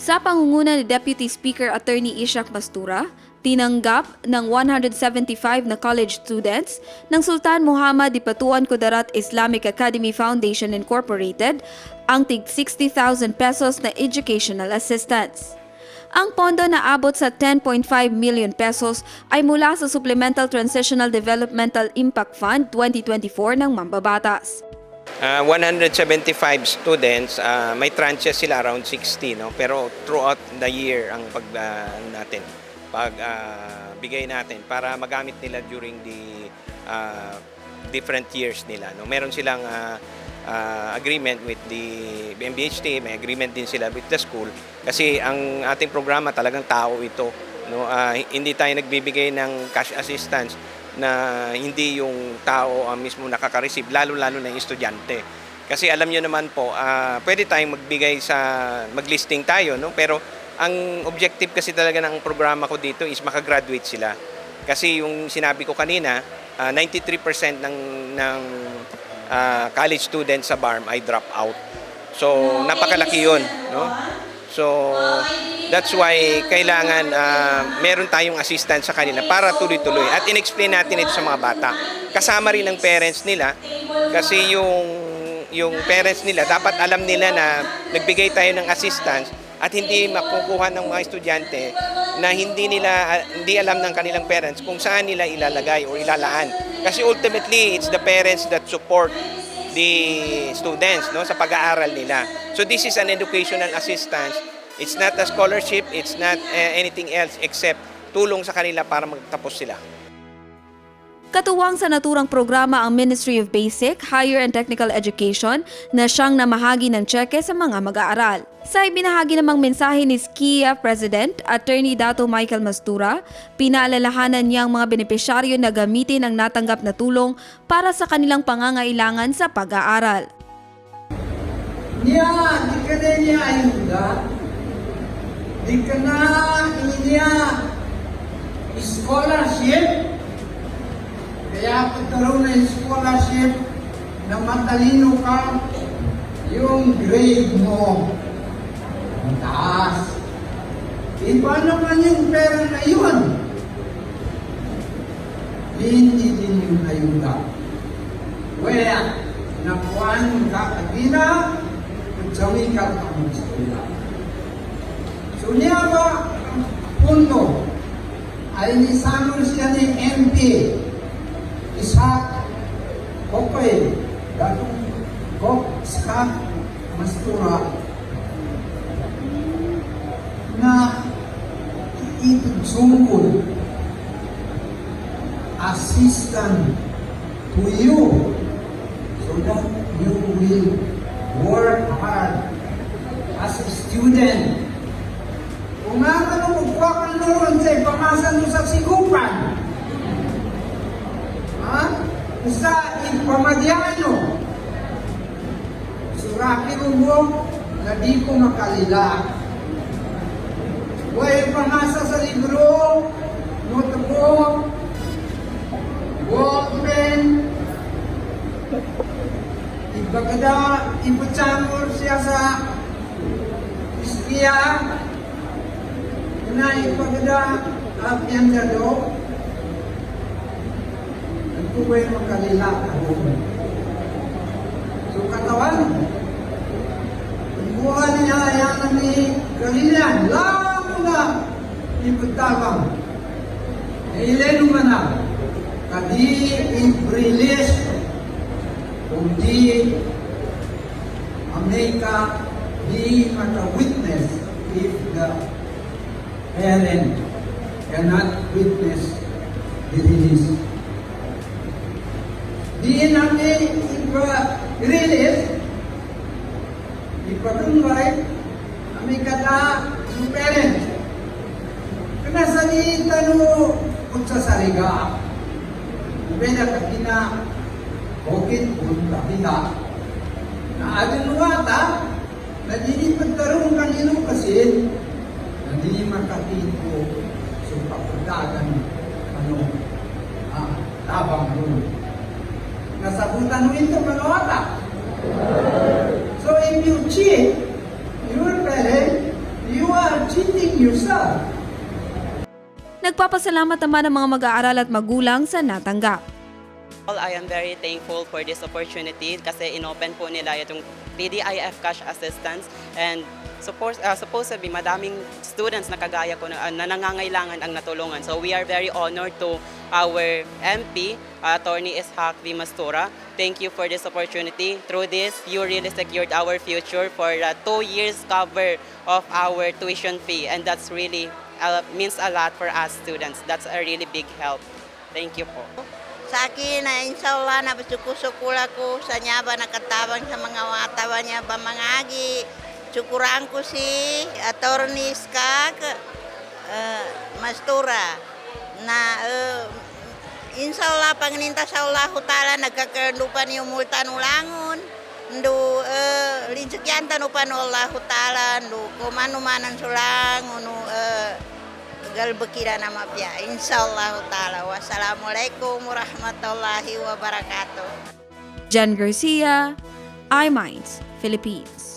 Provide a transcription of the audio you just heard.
Sa pangunguna ni Deputy Speaker Attorney Ishak Mastura, tinanggap ng 175 na college students ng Sultan Muhammad Dipatuan Kudarat Islamic Academy Foundation Incorporated ang tig 60,000 pesos na educational assistance. Ang pondo na abot sa 10.5 million pesos ay mula sa Supplemental Transitional Developmental Impact Fund 2024 ng Mambabatas. Ah, 175 students, ah, may tranches sila around 60 no. Pero throughout the year ang pag ah, natin pag ah, bigay natin para magamit nila during the ah, different years nila no. Meron silang ah, ah, agreement with the MBHT, may agreement din sila with the school kasi ang ating programa talagang tao ito no. Ah, hindi tayo nagbibigay ng cash assistance na hindi yung tao ang mismo nakaka-receive, lalo-lalo na yung estudyante. Kasi alam nyo naman po, ah, pwede tayong magbigay sa, maglisting tayo, no? pero ang objective kasi talaga ng programa ko dito is makagraduate sila. Kasi yung sinabi ko kanina, ah, 93% ng, ng ah, college students sa BARM ay drop out. So, napakalaki yun. No? So, that's why kailangan ah, meron tayong assistance sa kanila para tuloy-tuloy. At in-explain natin ito sa mga bata. Kasama rin ng parents nila kasi yung yung parents nila dapat alam nila na nagbigay tayo ng assistance at hindi makukuha ng mga estudyante na hindi nila hindi alam ng kanilang parents kung saan nila ilalagay o ilalaan. Kasi ultimately, it's the parents that support the students no sa pag-aaral nila. So this is an educational assistance. It's not a scholarship, it's not uh, anything else except tulong sa kanila para magtapos sila. Katuwang sa naturang programa ang Ministry of Basic, Higher and Technical Education na siyang namahagi ng tseke sa mga mag-aaral. Sa ibinahagi namang mensahe ni SKIA President, Attorney Dato Michael Mastura, pinaalalahanan niyang mga benepisyaryo na gamitin ang natanggap na tulong para sa kanilang pangangailangan sa pag-aaral. Niya, na niya ayuda. Di ka na niya scholarship. Kaya pagkaroon ng scholarship na matalino ka, yung grade mo mataas. Iba naman yung pera na yun. Hindi din yung ayuda. Kaya, nakuhaan ka kagina, Sawi ka ang eskwela. Ang punto ay nisano siya ni MP Isaac Okay Datong Kok Scott Mastura. Na itugsungkol assistant to you. So that you will work hard as a student. Kung nga ka nung magkuha ka noon sa ipamasan mo sa sigupan, ha? Sa ipamadyano, suraki mo na di ko makalila. Huwag ipamasa sa libro, notebook, walkman, Ibagada, iputsamor siya sa iskiya. Na ibagada, apyan Nagkuway makalila ako. So katawan, buha niya yan ni Galilean, lamo na iputtabang. Naileno man na, kadi i-release kundi Amerika di maka-witness if the parent cannot witness the release. Di namin ipa-release, ipagungay, kami kada yung parent. Kana sa di tanu kung sa sariga, Beda kakina Bukit pun kabila. Na adin nuwata, na dini pagkaroon kanino kasi, na dini makatito sa kapagdagan, ano, ah, tabang mo. Nasabutan mo ito kanuwata. So if you cheat, your parent, you are yourself. Nagpapasalamat naman ang mga mag-aaral at magulang sa natanggap. All, I am very thankful for this opportunity kasi inopen po nila itong PDIF Cash Assistance and suppose, uh, supposedly madaming students na kagaya ko na, na nangangailangan ang natulungan. So we are very honored to our MP, uh, Attorney Ishak V. Mastura. Thank you for this opportunity. Through this, you really secured our future for uh, two years cover of our tuition fee and that's really uh, means a lot for us students. That's a really big help. Thank you po. Sa akin na inshallah na basukusukula ko sa niya ba nakatabang sa mga watawa niya ba mangagi. Syukuran Cukurangku si Niska ke eh, uh, mastura. Nah, eh, uh, insya Allah pangintas Allah taala naga kehidupan yang multan ulangun. Ndu eh, uh, lincik jantan upan Allah taala ndu komanu manan sulang Ndu uh, gal bekira nama pia. Insya Allah taala. Wassalamualaikum warahmatullahi wabarakatuh. Jan Garcia, iMinds, Philippines.